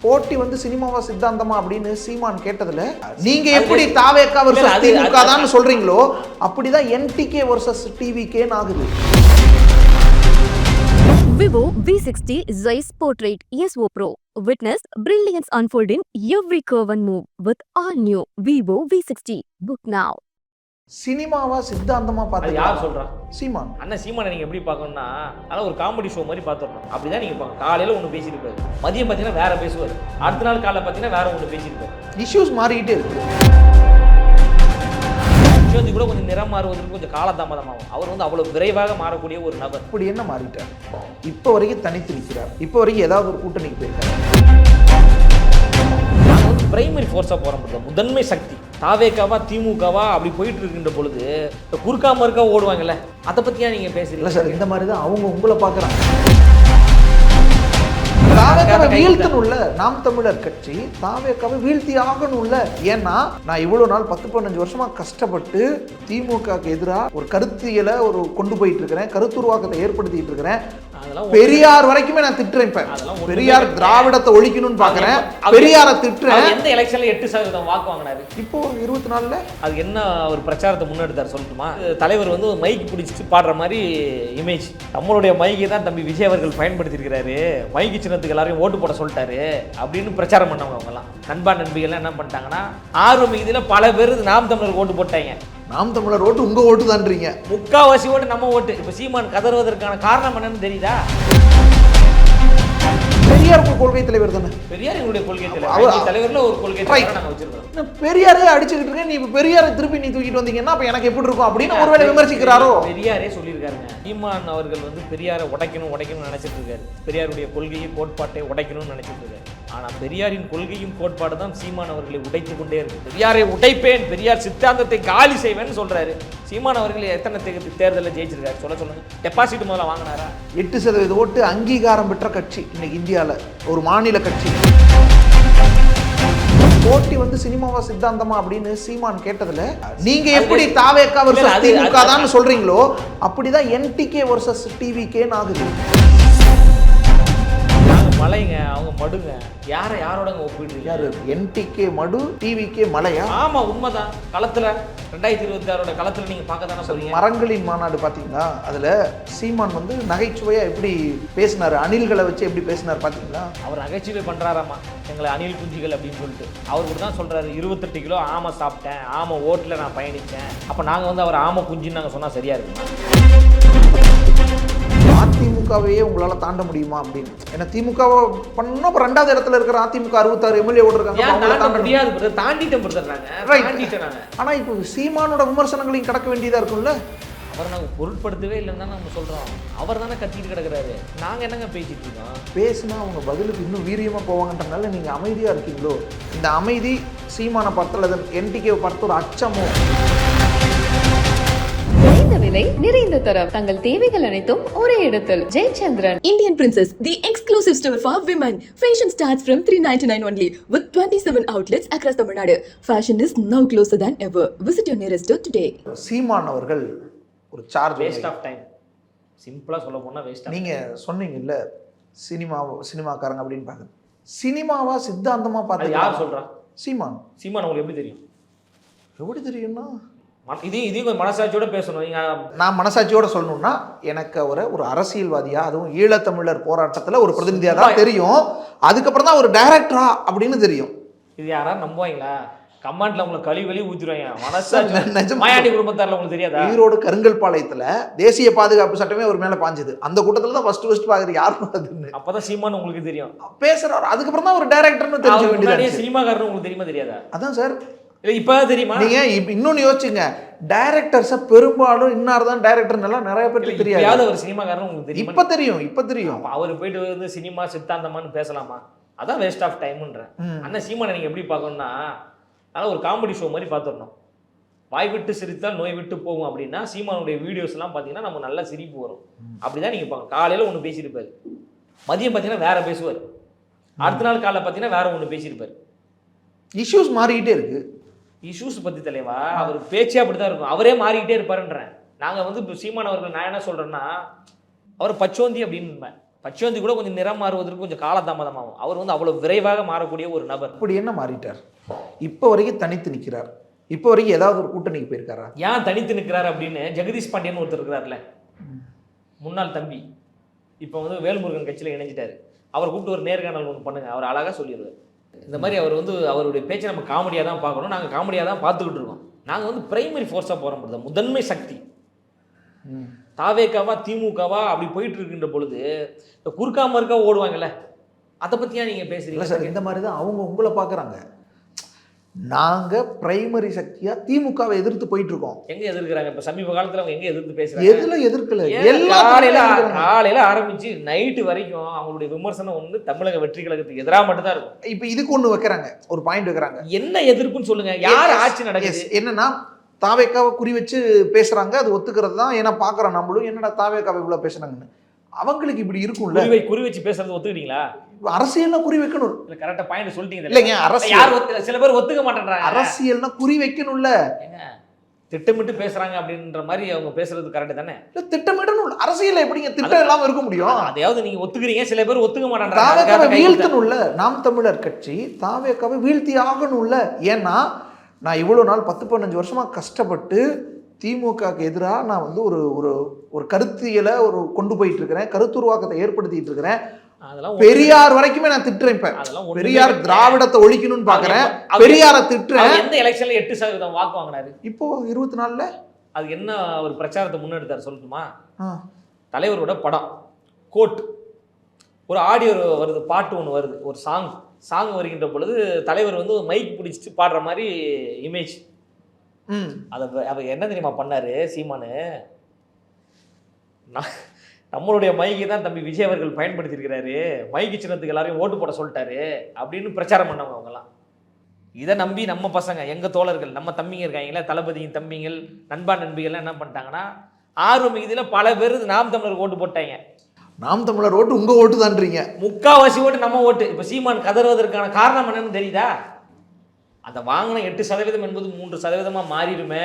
போட்டி வந்து சினிமாவா சித்தாந்தமா அப்படின்னு சீமான் கேட்டதுல நீங்க எப்படி தாவேக்கா அது- திமுக தான் சொல்றீங்களோ அப்படிதான் என்டிகே வர்சஸ் டிவிகேன்னு ஆகுது Vivo V60 Zeiss Portrait ESO Pro. Witness brilliance unfold in every curve and move with all new Vivo V60. Book now. சினிமாவா சித்தாந்தமா அது பார்த்தது யார் சொல்றா? சீமான். அண்ணன் சீமானை நீங்க எப்படி பார்க்கணும்னா அதெல்லாம் ஒரு காமெடி ஷோ மாதிரி பார்த்துடணும். அப்படிதான் நீங்க பார்க்கணும். காலையில ஒன்று பேசியிருப்பாரு. மதியம் பார்த்தீங்கன்னா வேற பேசுவார். அடுத்த நாள் காலைல பார்த்தீங்கன்னா வேற ஒன்று பேசியிருப்பாரு. இஷ்யூஸ் மாறிக்கிட்டே இருக்கு. ஜோதி கூட கொஞ்சம் நிறம் மாறுவதற்கு கொஞ்சம் காலதாமதமாகும். அவர் வந்து அவ்வளவு விரைவாக மாறக்கூடிய ஒரு நபர். இப்படி என்ன மாறிட்டார்? இப்போ வரைக்கும் தனித்து நிற்கிறார். இப்போ வரைக்கும் ஏதாவது ஒரு கூட்டணிக்கு போயிருக்காரு. நாங்கள் வந்து பிரைமரி ஃபோர்ஸாக போகிற முடியாது முதன்மை சக்தி. தாவேக்காவா திமுகவா அப்படி போயிட்டு இருக்கின்ற பொழுது இந்த குறுக்கா மறுக்கா ஓடுவாங்கல்ல அதை பற்றியா நீங்கள் இல்லை பேசுறீங்க சார் இந்த மாதிரி தான் அவங்க உங்களை பார்க்குறாங்க. வீழ்த்தணும்ல நாம் தமிழர் கட்சி தாவேக்காவை வீழ்த்தி ஆகணும்ல. ஏன்னா நான் இவ்வளவு நாள் பத்து பதினஞ்சு வருஷமா கஷ்டப்பட்டு திமுகக்கு எதிராக ஒரு கருத்தியலை ஒரு கொண்டு போயிட்டு இருக்கிறேன் கருத்துருவாக்கத்தை ஏற்படுத்திட்டு இருக்கிறேன். பெரியார் வரைக்குமே நான் திட்டுறேன் இப்ப. பெரியார். திராவிடத்தை ஒழிக்கணும்னு பாக்குறேன். பெரியாரை திட்டுறேன். எந்த எலெக்ஷன்ல எட்டு சதவீதம் வாக்கு வாங்கினாரு? இப்போ இருபத்தி நாலுல அதுக்கு என்ன ஒரு பிரச்சாரத்தை முன்னெடுத்தார் சொல்லட்டுமா? தலைவர் வந்து மைக் பிடிச்சிட்டு பாடுற மாதிரி இமேஜ் நம்மளுடைய மைக்கை தான் தம்பி விஜய் அவர்கள் பயன்படுத்தியிருக்கிறாரு. மைக்கு சின்னத்துக்கு எல்லாரையும் ஓட்டு போட சொல்லிட்டாரு அப்படின்னு பிரச்சாரம் பண்ணவங்க அவங்கலாம் நண்பா நண்பிகள்லாம் என்ன பண்ணிட்டாங்கன்னா ஆர்வம் மிகுதியில் பல பேர் நாம் தமிழருக்கு ஓட்டு போட்டாங்க. நாம் தமிழர் ஓட்டு உங்க ஓட்டு தான்றீங்க. முக்காவாசி ஓட்டு நம்ம ஓட்டு. இப்போ சீமான் கதறுவதற்கான காரணம் என்னன்னு தெரியுதா? பெரியார் கொள்கை தலைவர் தானே. பெரியார் எங்களுடைய கொள்கை தலைவர். தலைவர்ல ஒரு கொள்கை. தலைவரை பெரியாரே அடிச்சுக்கிட்டு இருக்கேன். நீ இப்ப பெரியாரை திருப்பி நீ தூக்கிட்டு வந்தீங்கன்னா அப்ப எனக்கு எப்படி இருக்கும் அப்படின்னு ஒருவேளை விமர்சிக்கிறாரோ? பெரியாரே சொல்லியிருக்காருங்க. சீமான் அவர்கள் வந்து பெரியாரை உடைக்கணும் உடைக்கணும்னு நினைச்சிட்டு இருக்காரு. பெரியாருடைய கொள்கையை கோட்பாட்டை உடைக்கணும்னு நினைச்சிட்டு இருக்காரு. ஆனா பெரியாரின் கொள்கையும் கோட்பாடு தான் சீமான் அவர்களை உடைத்து கொண்டே இருக்கு. பெரியாரை உடைப்பேன் பெரியார் சித்தாந்தத்தை காலி செய்வேன்னு சொல்றாரு. சீமான் அவர்கள் எத்தனை தே- தேர்தலில் ஜெயிச்சிருக்காரு? சொல்ல சொல்லுங்க. டெபாசிட் முதல்ல வாங்கினாரா? எட்டு சதவீத ஓட்டு அங்கீகாரம் பெற்ற கட்சி இன்னைக்கு இந்தியால ஒரு மாநில கட்சி. போட்டி வந்து சினிமாவா சித்தாந்தமா அப்படின்னு சீமான் கேட்டதுல நீங்க எப்படி தாவேக்கா அது- திமுக தான் சொல்றீங்களோ அப்படிதான் என்டிகே வர்சஸ் டிவிகேன்னு ஆகுது. மலைங்க அவங்க மடுங்க. யாரை யாரோடங்க ஒப்பிடுறீங்க யாரு? என்டிகே மடு டிவிகே மலையா? ஆமா உண்மைதான். களத்துல ரெண்டாயிரத்தி இருபத்தி ஆறோட களத்துல நீங்க பார்க்க தானே சொல்றீங்க மரங்களின் மாநாடு பாத்தீங்களா அதுல சீமான் வந்து நகைச்சுவையா எப்படி பேசினாரு? அணில்களை வச்சு எப்படி பேசினார் பாத்தீங்களா அவர் நகைச்சுவை பண்றாராமா? எங்களை அணில் குஞ்சுகள் அப்படின்னு சொல்லிட்டு. அவர் கூட தான் சொல்றாரு இருபத்தெட்டு கிலோ ஆமை சாப்பிட்டேன் ஆமை ஓட்டில் நான் பயணித்தேன் அப்போ நாங்கள் வந்து அவர் ஆமை குஞ்சுன்னு நாங்கள் சொன்னால் சரியா இருக்குமா? அதிமுகவையே உங்களால தாண்ட முடியுமா அப்படின்னு? ஏன்னா திமுகவை பண்ணா அப்ப ரெண்டாவது இடத்துல இருக்கிற அதிமுக அறுபத்தாறு எம்எல்ஏ ஓட்டு இருக்காங்க அப்ப ஏன் அவங்கள தாண்ட தாண்ட முடியும். முடியாது brother. தாண்டிட்டோம் பிரதர் நாங்கள் Right. தாண்டிட்டோம் நாங்கள் ஆனா இப்போ சீமானோட விமர்சனங்களையும் கடக்க வேண்டியதா இருக்கும்ல? அவரை நாங்கள் பொருட்படுத்தவே இல்லைன்னு தான் நம்ம சொல்கிறோம் அவர் தானே கத்திட்டு கிடக்குறாரு. நாங்கள் என்னங்க பேசிட்டு இருக்கோம்? பேசினா அவங்க பதிலுக்கு இன்னும் வீரியமா போவாங்கன்றனால நீங்க அமைதியா இருக்கீங்களோ? இந்த அமைதி சீமான பார்த்தால் அது என்டிகே பார்த்து ஒரு அச்சமோ? விலை நிறைந்த தரம். தங்கள் தேவைகள் அனைத்தும் ஒரே இடத்தில். Jayachandran. Indian Princess, the exclusive store for women. Fashion starts from 399 only with 27 outlets across Tamil Nadu. Fashion is now closer than ever. Visit your nearest store today. சீமான் அவர்கள் ஒரு சார்ஜ் வேஸ்ட் ஆஃப் டைம் சிம்பிளாக சொல்ல போனால் waste of நீங்க சொன்னீங்கல்ல cinema சினிமாக்காரங்க அப்படின்னு பார்க்குறது சினிமாவா சித்தாந்தமா அது பார்த்து யார் சொல்கிறா சீமான். சீமான் உங்களுக்கு எப்படி தெரியும்? எப்படி தெரியும்னா இதையும் இதையும் மனசாட்சியோட பேசணும். நீங்கள் நான் மனசாட்சியோட சொல்லணும்னா எனக்கு அவரை ஒரு அரசியல்வாதியா அதுவும் ஈழத்தமிழர் போராட்டத்துல ஒரு பிரதிநிதியா தான் தெரியும். அதுக்கப்புறம் தான் ஒரு டைரக்டரா அப்படின்னு தெரியும். இது யாராவது நம்புவாங்களா? கமாண்ட்ல உங்களுக்கு கழி வெளி ஊத்திடுவாங்க. நெ- மனசாட்சி. மாயாண்டி குடும்பத்தாரில் உங்களுக்கு தெரியாதா? ஈரோடு கருங்கல் பாளையத்துல தேசிய பாதுகாப்பு சட்டமே ஒரு மேல பாஞ்சது. அந்த கூட்டத்துல தான் ஃபர்ஸ்ட் ஃபர்ஸ்ட் பாக்குறது யாரும் அதுன்னு. அப்பதான் சீமான் உங்களுக்கு தெரியும். பேசுறாரு அதுக்கப்புறம் தான் ஒரு டைரக்டர்னு தெரிஞ்ச வேண்டியது சினிமாக்காரன் உங்களுக்கு தெரியுமா தெரியாதா? அதான் சார். இல்ல இப்பதான் தெரியுமா? நீங்க இப்ப இன்னொன்னு யோசிச்சுங்க. டைரக்டர்ஸ பெரும்பாலும் இன்னார் தான் எல்லாம் நிறைய பேருக்கு தெரியாது. ஒரு சினிமாக்காரன் உங்களுக்கு தெரியுமா? இப்ப தெரியும் இப்ப தெரியும். அவர் போயிட்டு வந்து சினிமா சித்தாந்தமான்னு பேசலாமா? அதான் வேஸ்ட் ஆஃப் டைம்ன்றேன். அண்ணன் சீமானை நீங்க எப்படி பார்க்கணும்னா அதனால ஒரு காமெடி ஷோ மாதிரி பார்த்துடணும். வாய் விட்டு சிரித்தால் நோய் விட்டு போகும் அப்படின்னா சீமானுடைய வீடியோஸ் எல்லாம் பார்த்தீங்கன்னா நமக்கு நல்ல சிரிப்பு வரும். அப்படிதான் நீங்க பார்க்கணும். காலையில ஒன்று பேசியிருப்பாரு. மதியம் பார்த்தீங்கன்னா வேற பேசுவார். அடுத்த நாள் காலைல பார்த்தீங்கன்னா வேற ஒன்று பேசியிருப்பாரு. இஷ்யூஸ் மாறிக்கிட்டே இருக்கு. இஷ்யூஸ் பத்தி தலைவா அவர் பேச்சே அப்படிதான் இருக்கும். அவரே மாறிக்கிட்டே இருப்பாருன்றேன். நாங்க வந்து இப்போ சீமான் அவர்கள் நான் என்ன சொல்றேன்னா அவர் பச்சோந்தி அப்படின்னு பச்சோந்தி கூட கொஞ்சம் நிறம் மாறுவதற்கு கொஞ்சம் காலதாமதமாகும். அவர் வந்து அவ்வளவு விரைவாக மாறக்கூடிய ஒரு நபர். அப்படி என்ன மாறிட்டார்? இப்போ வரைக்கும் தனித்து நிற்கிறார் இப்போ வரைக்கும் ஏதாவது ஒரு கூட்டணிக்கு போயிருக்காரா? ஏன் தனித்து நிற்கிறார் அப்படின்னு ஜெகதீஷ் பாண்டியன் ஒருத்தர் இருக்கிறார்ல. முன்னாள் தம்பி. இப்போ வந்து வேல்முருகன் கட்சியில் இணைஞ்சிட்டாரு. அவர் கூப்பிட்டு ஒரு நேர்காணல் ஒன்று பண்ணுங்க. அவர் அழகாக சொல்லிடுவார். இந்த மாதிரி அவர் வந்து அவருடைய பேச்சை நம்ம காமெடியாக தான் பார்க்கணும். நாங்கள் காமெடியாக தான் பார்த்துக்கிட்டு இருக்கோம். நாங்கள் வந்து பிரைமரி ஃபோர்ஸாக போகிறோம் பொழுது முதன்மை சக்தி. தாவேக்காவா திமுகவா அப்படி போயிட்டு இருக்கின்ற பொழுது இந்த குறுக்கா மறுக்கா ஓடுவாங்கல்ல அதை பற்றியா நீங்கள் பேசுறீங்க? சார் இந்த மாதிரி தான் அவங்க உங்களை பார்க்குறாங்க. நாங்கள் பிரைமரி சக்தியாக திமுகவை எதிர்த்து போயிட்டு இருக்கோம் எங்க எதிர்க்கிறாங்க? இப்போ சமீப காலத்தில் அவங்க எங்க எதிர்த்து பேசுறாங்க? எதுல எதிர்க்கல? எல்லா காலையில காலையில ஆரம்பிச்சு நைட்டு வரைக்கும் அவங்களுடைய விமர்சனம் வந்து தமிழக வெற்றி கழகத்துக்கு எதிராக மட்டும்தான் இருக்கும். இப்போ இதுக்கு ஒன்று வைக்கிறாங்க. ஒரு பாயிண்ட் வைக்கிறாங்க. என்ன எதிர்ப்புன்னு சொல்லுங்க. யார் ஆட்சி நடக்குது. என்னன்னா தாவேக்காவை குறி வச்சு பேசுறாங்க. அது ஒத்துக்கிறது தான் ஏன்னா பார்க்குறோம் நம்மளும் என்னடா தாவேக்காவை இவ்வளோ பேசுறாங்கன்னு. அவங்களுக்கு இப்படி இருக்கும்ல? குறி வை குறி வச்சு பேசுறது ஒத்துக்கிட்டீங்களா? அரசியல்னா குறி வைக்கணும். இல்ல கரெக்டா பாயிண்ட் சொல்லிட்டீங்க இல்லைங்க யார் அரசியல். ஒத்து சில பேர் ஒத்துக்க மாட்டேன்றாங்க. அரசியல்னா குறி வைக்கணும்ல. திட்டமிட்டு பேசுறாங்க அப்படின்ற மாதிரி அவங்க பேசுறது கரெக்ட் தானே? இல்ல திட்டமிடணும் அரசியல் எப்படிங்க திட்டம் இல்லாம இருக்க முடியும்? அதையாவது நீங்க ஒத்துக்கிறீங்க. சில பேர் ஒத்துக்க மாட்டேன்றாங்க. தாவேக்காவை அதுக்காக கை கொடுத்தா- வீழ்த்தணும்ல. நாம் தமிழர் கட்சி தாவேக்காவை வீழ்த்தி ஆகணும்ல ஏன்னா நான் இவ்வளோ நாள் பத்து பதினஞ்சு வருஷமா கஷ்டப்பட்டு திமுகக்கு எதிராக நான் வந்து ஒரு ஒரு ஒரு கருத்தியலை ஒரு கொண்டு போயிட்டு இருக்கிறேன் கருத்துருவாக்கத்தை ஏற்படுத்திட்டு இருக்கிறேன் பெரியார் வரைக்குமே நான் திட்டுறேன் இப்ப. பெரியார். திராவிடத்தை ஒழிக்கணும்னு பாக்குறேன். பெரியாரை திட்டுறேன். எந்த எலெக்ஷன்ல எட்டு சதவீதம் வாக்கு வாங்கினாரு? இப்போ இருபத்தி நாலுல அது என்ன ஒரு பிரச்சாரத்தை முன்னெடுத்தாரு சொல்லட்டுமா? தலைவரோட படம் கோட். ஒரு ஆடியோ வருது பாட்டு ஒன்று வருது ஒரு சாங் சாங் வருகின்ற பொழுது தலைவர் வந்து மைக் பிடிச்சிட்டு பாடுற மாதிரி இமேஜ் அதை அவர் என்ன தெரியுமா பண்ணாரு சீமானு? நம்மளுடைய மைக்கை தான் தம்பி விஜய் அவர்கள் பயன்படுத்தியிருக்கிறாரு. மைக்கு சின்னத்துக்கு எல்லாரையும் ஓட்டு போட சொல்லிட்டாரு அப்படின்னு பிரச்சாரம் பண்ணவங்க அவங்கலாம் இதை நம்பி நம்ம பசங்க எங்க தோழர்கள் நம்ம தம்பிங்க இருக்காங்களே தளபதியின் தம்பிங்கள் நண்பா நண்பிகள்லாம் என்ன பண்ணிட்டாங்கன்னா ஆர்வம் மிகுதியில் பல பேர் நாம் தமிழருக்கு ஓட்டு போட்டாங்க. நாம் தமிழர் ஓட்டு உங்க ஓட்டு தான்றீங்க. முக்காவாசி ஓட்டு நம்ம ஓட்டு. இப்போ சீமான் கதறுவதற்கான காரணம் என்னன்னு தெரியுதா? அந்த வாங்கின எட்டு சதவீதம் என்பது மூன்று சதவீதமா மாறிடுமே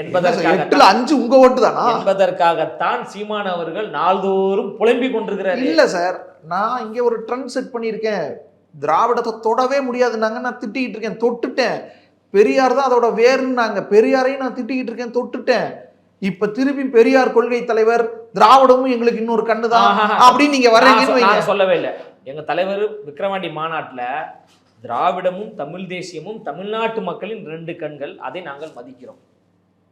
என்பதற்காக அஞ்சு உங்க ஓட்டு தானா? என்பதற்காகத்தான் சீமான் அவர்கள் நாள்தோறும் புலம்பிக் கொண்டிருக்கிறார். இல்ல சார் நான் இங்க ஒரு ட்ரெண்ட் செட் பண்ணியிருக்கேன். திராவிடத்தை தொடவே முடியாதுன்னாங்க நான் திட்டிக்கிட்டு இருக்கேன். தொட்டுட்டேன். பெரியார் தான் அதோட வேறுன்னாங்க பெரியாரையும் நான் திட்டிக்கிட்டு இருக்கேன் தொட்டுட்டேன். இப்ப திருப்பி பெரியார் கொள்கை தலைவர் திராவிடமும் எங்களுக்கு இன்னொரு கண்ணு தான். அப்படின்னு நீங்க நான் சொல்லவே இல்லை. எங்க தலைவர் விக்கிரவாண்டி மாநாட்டுல திராவிடமும் தமிழ் தேசியமும் தமிழ்நாட்டு மக்களின் ரெண்டு கண்கள். அதை நாங்கள் மதிக்கிறோம்.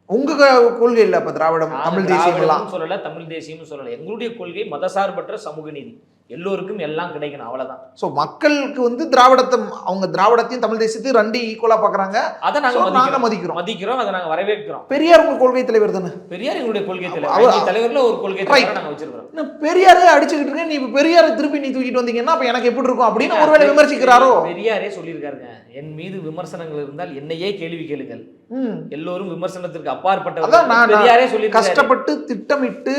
உங்க கொள்கை இல்ல அப்ப திராவிடம் தமிழ் தேசியம் சொல்லல தமிழ் தேசியமும் சொல்லல. எங்களுடைய கொள்கை மதசார்பற்ற சமூக நீதி. எல்லோருக்கும் எல்லாம் கிடைக்கணும் அவ்வளவுதான். சோ மக்களுக்கு வந்து திராவிடத்தை அவங்க திராவிடத்தையும் தமிழ் தேசியத்தையும் ரெண்டு ஈக்குவலா பாக்குறாங்க. அதை நாங்க So, நாங்க மதிக்கிறோம். மதிக்கிறோம். அதை நாங்க வரவேற்கிறோம். பெரியார் உங்க கொள்கை தலைவர் தானே? பெரியார் எங்களுடைய கொள்கை தலைவர். தலைவர்ல ஒரு கொள்கை. தலைவரை நாங்க வச்சிருக்கிறோம். பெரியாரே அடிச்சுக்கிட்டு இருக்கேன். நீ பெரியாரை திருப்பி நீ தூக்கிட்டு வந்தீங்கன்னா அப்ப எனக்கு எப்படி இருக்கும் அப்படின்னு ஒருவேளை விமர்சிக்கிறாரோ? பெரியாரே சொல்லியிருக்காருங்க. என் மீது விமர்சனங்கள் இருந்தால் என்னையே கேள்வி கேளுங்கள். எல்லோரும் விமர்சனத்திற்கு அப்பாற்பட்ட நான் பெரியாரே சொல்லி கஷ்டப்பட்டு திட்டமிட்டு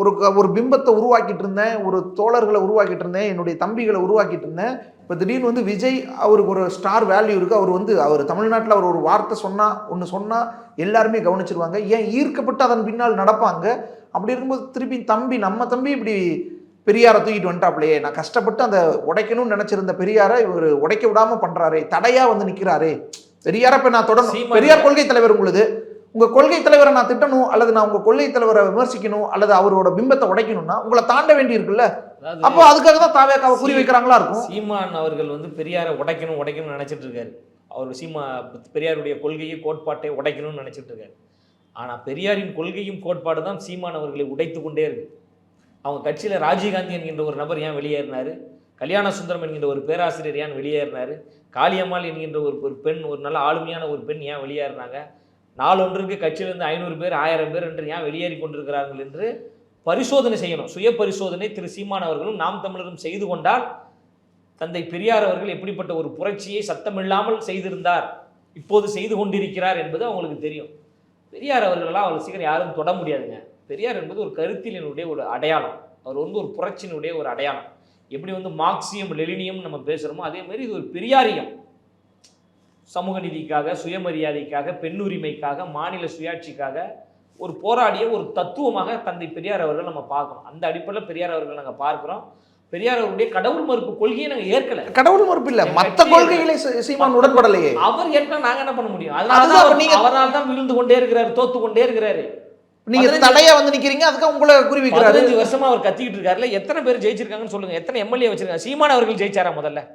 ஒரு ஒரு பிம்பத்தை உருவாக்கிட்டு இருந்தேன் ஒரு தோழர்களை உருவாக்கிட்டு இருந்தேன் என்னுடைய தம்பிகளை உருவாக்கிட்டு இருந்தேன் இப்போ திடீர்னு வந்து விஜய் அவருக்கு ஒரு ஸ்டார் வேல்யூ இருக்கு. அவர் வந்து அவர் தமிழ்நாட்டில் அவர் ஒரு வார்த்தை சொன்னா ஒன்று சொன்னா எல்லாருமே கவனிச்சிருவாங்க. ஏன் ஈர்க்கப்பட்டு அதன் பின்னால் நடப்பாங்க? அப்படி இருக்கும்போது திருப்பி தம்பி நம்ம தம்பி இப்படி பெரியாரை தூக்கிட்டு வந்துட்டாப்லையே. நான் கஷ்டப்பட்டு அந்த உடைக்கணும்னு நினைச்சிருந்த பெரியாரை இவர் உடைக்க விடாம பண்றாரே. தடையா வந்து நிக்கிறாரே. பெரியாரை இப்ப நான் சீமான் பெரியார் கொள்கை தலைவர் உங்களுது. உங்க கொள்கை தலைவரை நான் திட்டணும் அல்லது நான் உங்க கொள்கை தலைவரை விமர்சிக்கணும் அல்லது அவரோட பிம்பத்தை உடைக்கணும்னா உங்களை தாண்ட வேண்டி இருக்குல்ல? அப்போ அதுக்காக தான் தாவேக்காவை குறி வைக்கிறாங்களா இருக்கும்? சீமான் அவர்கள் வந்து பெரியாரை உடைக்கணும் உடைக்கணும்னு நினைச்சிட்டு இருக்காரு. அவர் சீமா பெரியாருடைய கொள்கையை கோட்பாட்டை உடைக்கணும்னு நினைச்சிட்டு இருக்காரு. ஆனா பெரியாரின் கொள்கையும் கோட்பாடு தான் சீமான் அவர்களை உடைத்து கொண்டே இருக்கு. அவங்க கட்சியில ராஜீவ்காந்தி என்கின்ற ஒரு நபர் ஏன் வெளியேறினாரு? கல்யாண சுந்தரம் என்கின்ற ஒரு பேராசிரியர் ஏன் வெளியேறினாரு? காளியம்மாள் என்கின்ற ஒரு ஒரு பெண் ஒரு நல்ல ஆளுமையான ஒரு பெண் ஏன் வெளியேறினாங்க? நாளொன்றுக்கு கட்சியிலிருந்து ஐநூறு பேர் ஆயிரம் பேர் என்று ஏன் வெளியேறி கொண்டிருக்கிறார்கள் என்று பரிசோதனை செய்யணும். சுய பரிசோதனை திரு சீமான் அவர்களும் நாம் தமிழரும் செய்து கொண்டால் தந்தை பெரியார் அவர்கள் எப்படிப்பட்ட ஒரு புரட்சியை சத்தமில்லாமல் செய்திருந்தார் இப்போது செய்து கொண்டிருக்கிறார் என்பது அவங்களுக்கு தெரியும். பெரியார் அவர்களெல்லாம் அவ்வளோ சீக்கிரம் யாரும் தொட முடியாதுங்க. பெரியார் என்பது ஒரு கருத்திலினுடைய ஒரு அடையாளம். அவர் வந்து ஒரு புரட்சியினுடைய ஒரு அடையாளம். எப்படி வந்து மார்க்சியம் லெலினியம் நம்ம பேசுகிறோமோ அதே மாதிரி இது ஒரு பெரியாரியம். சமூக நீதிக்காக சுயமரியாதைக்காக பெண்ணுரிமைக்காக மாநில சுயாட்சிக்காக ஒரு போராடிய ஒரு தத்துவமாக தந்தை பெரியார் அவர்கள் நம்ம பார்க்கணும். அந்த அடிப்படையில் பெரியார் அவர்கள் நாங்கள் பார்க்குறோம். பெரியார் அவருடைய கடவுள் மறுப்பு கொள்கையை நாங்கள் ஏற்கல. கடவுள் மறுப்பு இல்ல கட்சி- கொள்கைகளை சீமான் உடன்படலையே. அவர் ஏற்கனா நாங்க என்ன பண்ண முடியும்? அதனால அவர் நீங்க- அவரால் தான் விழுந்து கொண்டே இருக்கிறாரு தோத்து கொண்டே இருக்கிறாரு. நீங்க தடையா வந்து நிக்கிறீங்க அதுக்கு உங்களை குறிவிக்கிறாரு பதினஞ்சு வருஷமா அவர் கத்திக்கிட்டு இருக்காருல்ல எத்தனை பேர் ஜெயிச்சிருக்காங்கன்னு சொல்லுங்க. எத்தனை எம்எல்ஏ வச்சிருக்காங்க? சீமான் அவர்கள் ஜெயிச்சாரா முதல்ல?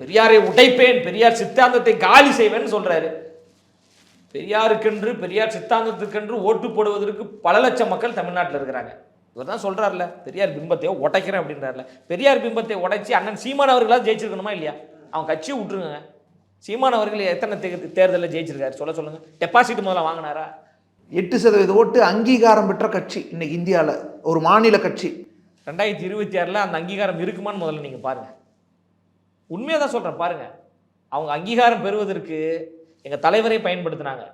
பெரியாரை உடைப்பேன் பெரியார் சித்தாந்தத்தை காலி செய்வேன்னு சொல்றாரு. பெரியாருக்கென்று பெரியார் சித்தாந்தத்துக்கென்று ஓட்டு போடுவதற்கு பல லட்சம் மக்கள் தமிழ்நாட்டில் இருக்கிறாங்க. இவர் தான் சொல்றாருல பெரியார் பிம்பத்தை உடைக்கிறேன் அப்படின்றாருல பெரியார் பிம்பத்தை உடைச்சி அண்ணன் சீமான் அவர்களாவது ஜெயிச்சிருக்கணுமா இல்லையா? அவன் கட்சியை விட்டுருங்க. சீமான் அவர்கள் எத்தனை தே- தேர்தலில் ஜெயிச்சிருக்காரு? சொல்ல சொல்லுங்க. டெபாசிட் முதல்ல வாங்கினாரா? எட்டு சதவீத ஓட்டு அங்கீகாரம் பெற்ற கட்சி இன்னைக்கு இந்தியால ஒரு மாநில கட்சி. ரெண்டாயிரத்தி இருபத்தி ஆறில் அந்த அங்கீகாரம் இருக்குமான்னு முதல்ல நீங்கள் பாருங்கள் உண்மையாக தான் சொல்கிறேன் பாருங்கள் அவங்க அங்கீகாரம் பெறுவதற்கு எங்கள் தலைவரை பயன்படுத்தினாங்க.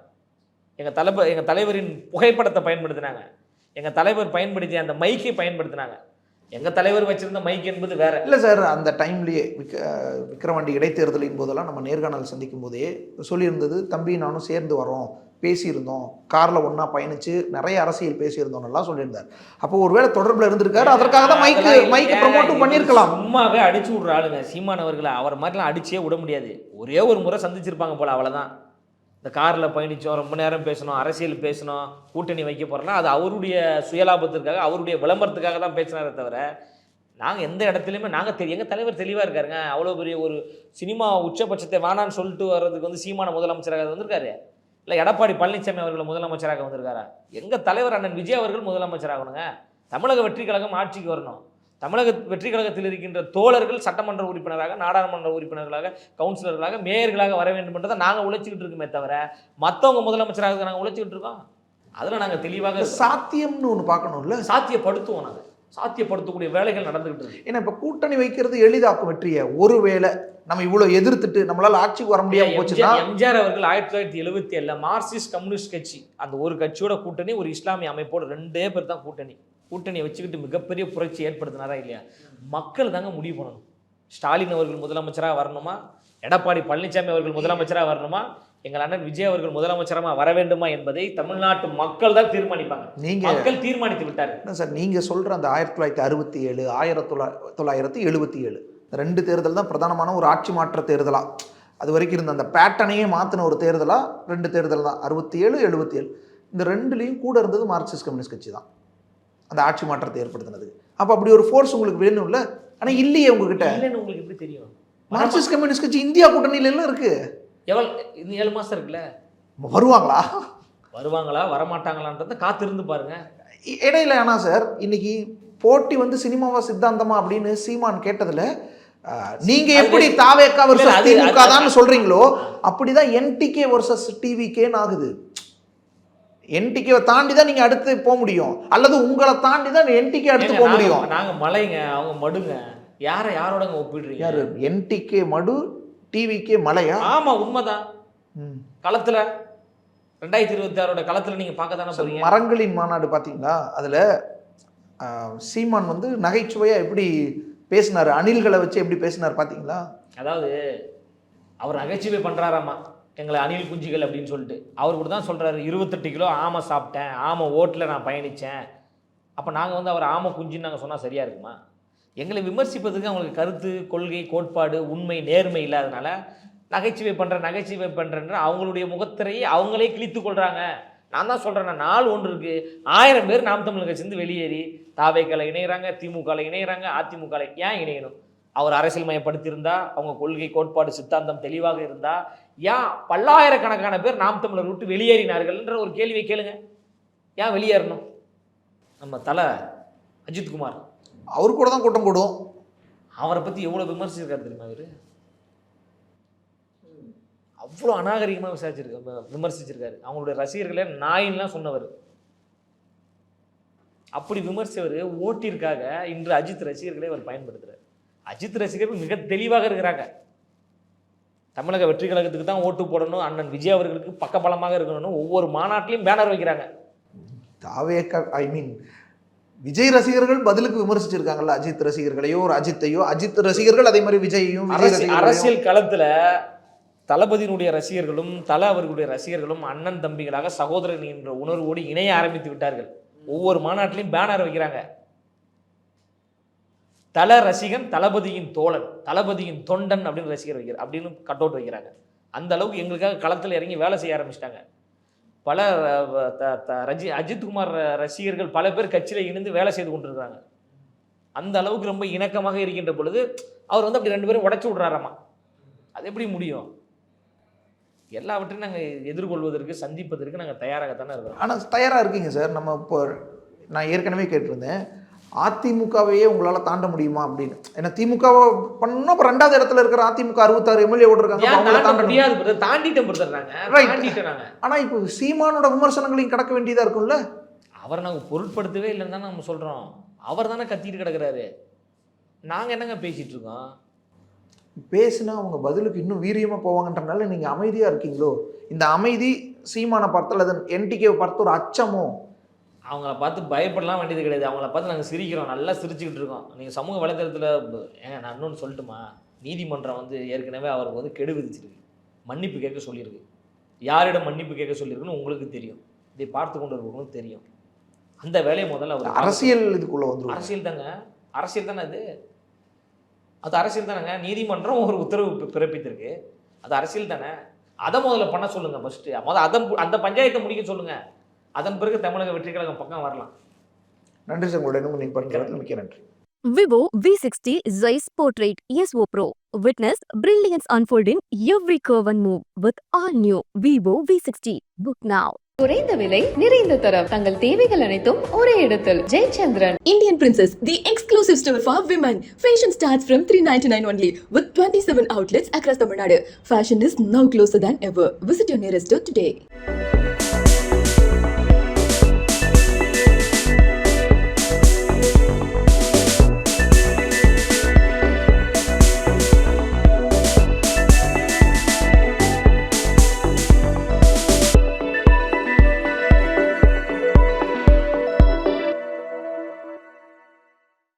எங்கள் தலைவர் எங்கள் தலைவரின் புகைப்படத்தை பயன்படுத்தினாங்க. எங்கள் தலைவர் பயன்படுத்திய அந்த மைக்கை பயன்படுத்தினாங்க. எங்கள் தலைவர் வச்சிருந்த மைக் என்பது வேற. இல்லை சார் அந்த டைம்லேயே விக்க விக்ரவாண்டி இடைத்தேர்தலின் போதெல்லாம் நம்ம நேர்காணல் சந்திக்கும் போதே சொல்லியிருந்தது தம்பி நானும் சேர்ந்து வரோம். பேசியிருந்தோம். கார்ல ஒண்ணா பயணிச்சு நிறைய அரசியல் பேசியிருந்தோம் எல்லாம் சொல்லியிருந்தார். அப்போ ஒருவேளை தொடர்புல இருந்திருக்காரு அதற்காக தான் மைக்கு மைக்கு ப்ரமோட்டும் பண்ணியிருக்கலாம். சும்மாவே அடிச்சு விட்ற ஆளுங்க சீமான் அவர்களை அவர் மாதிரிலாம் அடிச்சே விட முடியாது. ஒரே ஒரு முறை சந்திச்சிருப்பாங்க போல அவ்வளவுதான். இந்த காரில் பயணிச்சோம் ரொம்ப நேரம் பேசணும் அரசியல் பேசணும் கூட்டணி வைக்க போறோம்னா அது அவருடைய சுயலாபத்திற்காக அவருடைய விளம்பரத்துக்காக தான் பேசினாரே தவிர நாங்கள் எந்த இடத்துலையுமே நாங்கள் தெரியும் எங்கள் தலைவர் தெளிவாக இருக்காருங்க. அவ்வளோ பெரிய ஒரு சினிமா உச்சபட்சத்தை வேணான்னு சொல்லிட்டு வர்றதுக்கு வந்து சீமான முதலமைச்சராக வந்திருக்காரு. இல்லை எடப்பாடி பழனிசாமி அவர்கள் முதலமைச்சராக வந்திருக்காரா? எங்கள் தலைவர் அண்ணன் விஜய் அவர்கள் முதலமைச்சராகணுங்க. தமிழக வெற்றி கழகம் ஆட்சிக்கு வரணும். தமிழக வெற்றி கழகத்தில் இருக்கின்ற தோழர்கள் சட்டமன்ற உறுப்பினராக நாடாளுமன்ற உறுப்பினர்களாக கவுன்சிலர்களாக மேயர்களாக வர வேண்டும் என்றதை நாங்கள் உழைச்சிக்கிட்டு இருக்கோமே தவிர மற்றவங்க முதலமைச்சராக நாங்கள் உழைச்சிக்கிட்டு இருக்கோம். அதில் நாங்கள் தெளிவாக. சாத்தியம்னு ஒண்ணு பார்க்கணும்ல? சாத்தியப்படுத்துவோம் நாங்கள் சாத்தியப்படுத்தக்கூடிய வேலைகள் நடந்துகிட்டு இருக்கு. ஏன்னா இப்ப கூட்டணி வைக்கிறது எளிதாக்கும் வெற்றியை. ஒருவேளை நம்ம இவ்வளவு எதிர்த்துட்டு நம்மளால ஆட்சிக்கு வர முடியாம போச்சுன்னா எம்ஜிஆர் அவர்கள் ஆயிரத்தி தொள்ளாயிரத்தி எழுபத்தி ஏழுல மார்க்சிஸ்ட் கம்யூனிஸ்ட் கட்சி அந்த ஒரு கட்சியோட கூட்டணி ஒரு இஸ்லாமிய அமைப்போட ரெண்டே பேர் தான் கூட்டணி. கூட்டணியை வச்சுக்கிட்டு மிகப்பெரிய புரட்சி ஏற்படுத்தினாரா இல்லையா? மக்கள் தாங்க முடிவு பண்ணணும். ஸ்டாலின் அவர்கள் முதலமைச்சராக வரணுமா? எடப்பாடி பழனிசாமி அவர்கள் முதலமைச்சராக வரணுமா? எங்கள் அண்ணன் விஜய் அவர்கள் முதலமைச்சராக வர வேண்டுமா என்பதை தமிழ்நாட்டு மக்கள் தான் தீர்மானிப்பாங்க. நீங்க மக்கள் தீர்மானித்து விட்டார். சார் நீங்க சொல்ற அந்த ஆயிரத்தி தொள்ளாயிரத்தி அறுபத்தி ஏழு ஆயிரத்தி தொள்ளாயிரத்தி தொள்ளாயிரத்தி எழுபத்தி ஏழு ரெண்டு தேர்தல் தான் பிரதானமான ஒரு ஆட்சி மாற்ற தேர்தலா? அது வரைக்கும் இருந்த அந்த பேட்டர்னையே மாற்றின ஒரு தேர்தலா? ரெண்டு தேர்தல் தான் அறுபத்தி ஏழு எழுபத்தி ஏழு. இந்த ரெண்டுலேயும் கூட இருந்தது மார்க்சிஸ்ட் கம்யூனிஸ்ட் கட்சி தான். அந்த ஆட்சி மாற்றத்தை ஏற்படுத்தினது அப்போ அப்படி ஒரு ஃபோர்ஸ் உங்களுக்கு வேணும்ல? ஆனா இல்லையே உங்ககிட்ட. உங்களுக்கு எப்படி தெரியும்? மார்க்சிஸ்ட் கம்யூனிஸ்ட் கட்சி இந்தியா கூட்டணியில இருக்கு. எவ்வளோ இந்த ஏழு மாசம் இருக்குல்ல? வருவாங்களா? வருவாங்களா? வரமாட்டாங்களான்றதை காத்திருந்து பாருங்க. இடையில ஆனா சார் இன்னைக்கு போட்டி வந்து சினிமாவா சித்தாந்தமா அப்படின்னு சீமான் கேட்டதுல நீங்க எப்படி தாவேக்கா அது- திமுக தான் சொல்றீங்களோ அப்படிதான் என்டிகே வர்சஸ் டிவிகேன்னு ஆகுது. என்டிகேவை தாண்டி தான் நீங்க அடுத்து போக முடியும். அல்லது உங்களை தாண்டி தான் என்டிகே அடுத்து போக முடியும். நாங்க மலைங்க அவங்க மடுங்க. யாரை யாரோடங்க ஒப்பிடுறீங்க? யாரு? என்டிகே மடு டிவிகே மலையா? ஆமா உண்மைதான். களத்துல ரெண்டாயிரத்தி இருபத்தி ஆறோட களத்துல நீங்க பார்க்க தானே மரங்களின் மாநாடு பாத்தீங்களா அதுல சீமான் வந்து நகைச்சுவையா எப்படி பேசினாரு? அணில்களை வச்சு எப்படி பேசினார் பாத்தீங்களா அதாவது அவர் நகைச்சுவை பண்றாராமா? எங்களை அணில் குஞ்சுகள் அப்படின்னு சொல்லிட்டு. அவர் கூட தான் சொல்றாரு இருபத்தெட்டு கிலோ ஆமை சாப்பிட்டேன் ஆமை ஓட்டில் நான் பயணிச்சேன். அப்போ நாங்கள் வந்து அவர் ஆமை குஞ்சுன்னு நாங்கள் சொன்னால் சரியா இருக்குமா? எங்களை விமர்சிப்பதுக்கு அவங்களுக்கு கருத்து கொள்கை கோட்பாடு உண்மை நேர்மை இல்லாதனால நகைச்சுவை பண்ணுறேன் நகைச்சுவை பண்ணுறேன்ற அவங்களுடைய முகத்திரையை அவங்களே கிழித்து கொள்கிறாங்க நான் தான் சொல்கிறேன் நாள் ஒன்று இருக்குது ஆயிரம் பேர் நாம் தமிழ் கட்சிருந்து வெளியேறி தாவைக்களை இணைகிறாங்க திமுகவில் இணைகிறாங்க அதிமுகவில் ஏன் இணையணும்? அவர் அரசியல் மயப்படுத்தியிருந்தா அவங்க கொள்கை கோட்பாடு சித்தாந்தம் தெளிவாக இருந்தா ஏன் பல்லாயிரக்கணக்கான பேர் நாம் தமிழர் விட்டு வெளியேறினார்கள்ன்ற ஒரு கேள்வியை கேளுங்க. ஏன் வெளியேறணும்? நம்ம தலை அஜித்குமார் அவர் கூட தான் கூட்டம் போடும் அவரை பற்றி எவ்வளோ விமர்சிச்சிருக்காரு தெரியுமா இவர்? அவ்வளோ அநாகரிகமாக விசாரிச்சிருக்க விமர்சிச்சிருக்காரு. அவங்களுடைய ரசிகர்களே நாயின்லாம் சொன்னவர். அப்படி விமர்சித்தவர் ஓட்டிற்காக இன்று அஜித் ரசிகர்களை அவர் பயன்படுத்துறார். அஜித் ரசிகர்கள் மிக தெளிவாக இருக்கிறாங்க. தமிழக வெற்றி கழகத்துக்கு தான் ஓட்டு போடணும் அண்ணன் விஜய் அவர்களுக்கு பக்கபலமாக இருக்கணும்னு ஒவ்வொரு மாநாட்டிலையும் பேனர் வைக்கிறாங்க. தாவேக்கா ஐ மீன் விஜய் ரசிகர்கள் பதிலுக்கு விமர்சிச்சிருக்காங்கல்ல அஜித் ரசிகர்களையோ ஒரு அஜித்தையோ அஜித் ரசிகர்கள் அதே மாதிரி விஜயையும் விஜய் அரசியல் களத்துல தளபதியினுடைய ரசிகர்களும் தல அவர்களுடைய ரசிகர்களும் அண்ணன் தம்பிகளாக சகோதரன் என்ற உணர்வோடு இணைய ஆரம்பித்து விட்டார்கள். ஒவ்வொரு மாநாட்டிலையும் பேனர் வைக்கிறாங்க. தல ரசிகன் தளபதியின் தோழன் தளபதியின் தொண்டன் அப்படின்னு ரசிகர் வைக்கிற அப்படின்னு கட் அவுட் வைக்கிறாங்க. அந்த அளவுக்கு எங்களுக்காக களத்தில் இறங்கி வேலை செய்ய ஆரம்பிச்சிட்டாங்க. பல த- ரஜி அஜித்குமார் ரசிகர்கள் பல பேர் கட்சியில் இணைந்து வேலை செய்து கொண்டிருக்காங்க அந்த அளவுக்கு ரொம்ப இணக்கமாக இருக்கின்ற பொழுது அவர் வந்து அப்படி ரெண்டு பேரும் உடச்சி விட்றாராமா? அது எப்படி முடியும்? எல்லாவற்றையும் நாங்கள் எதிர்கொள்வதற்கு சந்திப்பதற்கு நாங்கள் தயாராகத்தானே இருக்கிறோம். ஆனால் தயாராக இருக்கீங்க சார். நம்ம இப்போ நான் ஏற்கனவே கேட்டிருந்தேன். அதிமுகவையே உங்களால் தாண்ட முடியுமா அப்படின்னு? ஏன்னா திமுகவை பண்ணணும் அப்புறம் ரெண்டாவது இடத்துல இருக்கிற அதிமுக அறுபத்தாறு எம்எல்ஏ ஓட்டிருக்காங்க அவங்கள தாண்ட நாங்க. ஆனால் இப்போ சீமானோட விமர்சனங்களையும் கடக்க வேண்டியதாக இருக்கும்ல? அவரை நாங்கள் பொருட்படுத்தவே இல்லைன்னு தானே நம்ம சொல்கிறோம் அவர் தானே கத்திட்டு கிடக்குறாரு. நாங்கள் என்னங்க பேசிட்டு இருக்கோம்? பேசுனா அவங்க பதிலுக்கு இன்னும் வீரியமாக போவாங்கன்றனால நீங்கள் அமைதியாக இருக்கீங்களோ? இந்த அமைதி சீமானை பார்த்து அல்லது என்டிகேவை பார்த்து ஒரு அச்சமோ? அவங்கள பார்த்து பயப்படலாம் வேண்டியது கிடையாது. அவங்கள பார்த்து நாங்கள் சிரிக்கிறோம். நல்லா சிரிச்சுக்கிட்டு இருக்கோம். நீங்கள் சமூக வலைதளத்தில் ஏங்க நான் இன்னொன்று சொல்லட்டுமா? நீதிமன்றம் வந்து ஏற்கனவே அவருக்கு வந்து கெடு விதிச்சிருக்கு. மன்னிப்பு கேட்க சொல்லியிருக்கு. யாரிடம் மன்னிப்பு கேட்க சொல்லியிருக்குன்னு உங்களுக்கு தெரியும். இதை பார்த்து கொண்டு இருக்கவங்களுக்கும் தெரியும். அந்த வேலையை முதல்ல அவர் அரசியல் இதுக்குள்ளே வந்துருவாங்க அரசியல் தாங்க. அரசியல் தானே அது? அது அரசியல் தானேங்க. நீதிமன்றம் ஒரு உத்தரவு பிறப்பித்திருக்கு. அது அரசியல் தானே? அதை முதல்ல பண்ண சொல்லுங்க ஃபர்ஸ்ட் முதல்ல அதை அந்த பஞ்சாயத்தை முடிக்க சொல்லுங்க. அதன் பிறகு தமிழக வெற்றி கழகம் பக்கம் வரலாம் நன்றி சார் உங்களுடைய நீங்கள் பண்ணுறது மிக்க நன்றி Vivo V60 Zeiss Portrait ESO Pro. Witness brilliance unfold in every curve and move with all new Vivo V60. Book now. குறைந்த விலை நிறைந்த தரம் தங்கள் தேவைகள் அனைத்தும் ஒரே இடத்தில் Jayachandran Indian Princess, the exclusive store for women. Fashion starts from 399 only with 27 outlets across Tamil Nadu. Fashion is now closer than ever. Visit your nearest store today.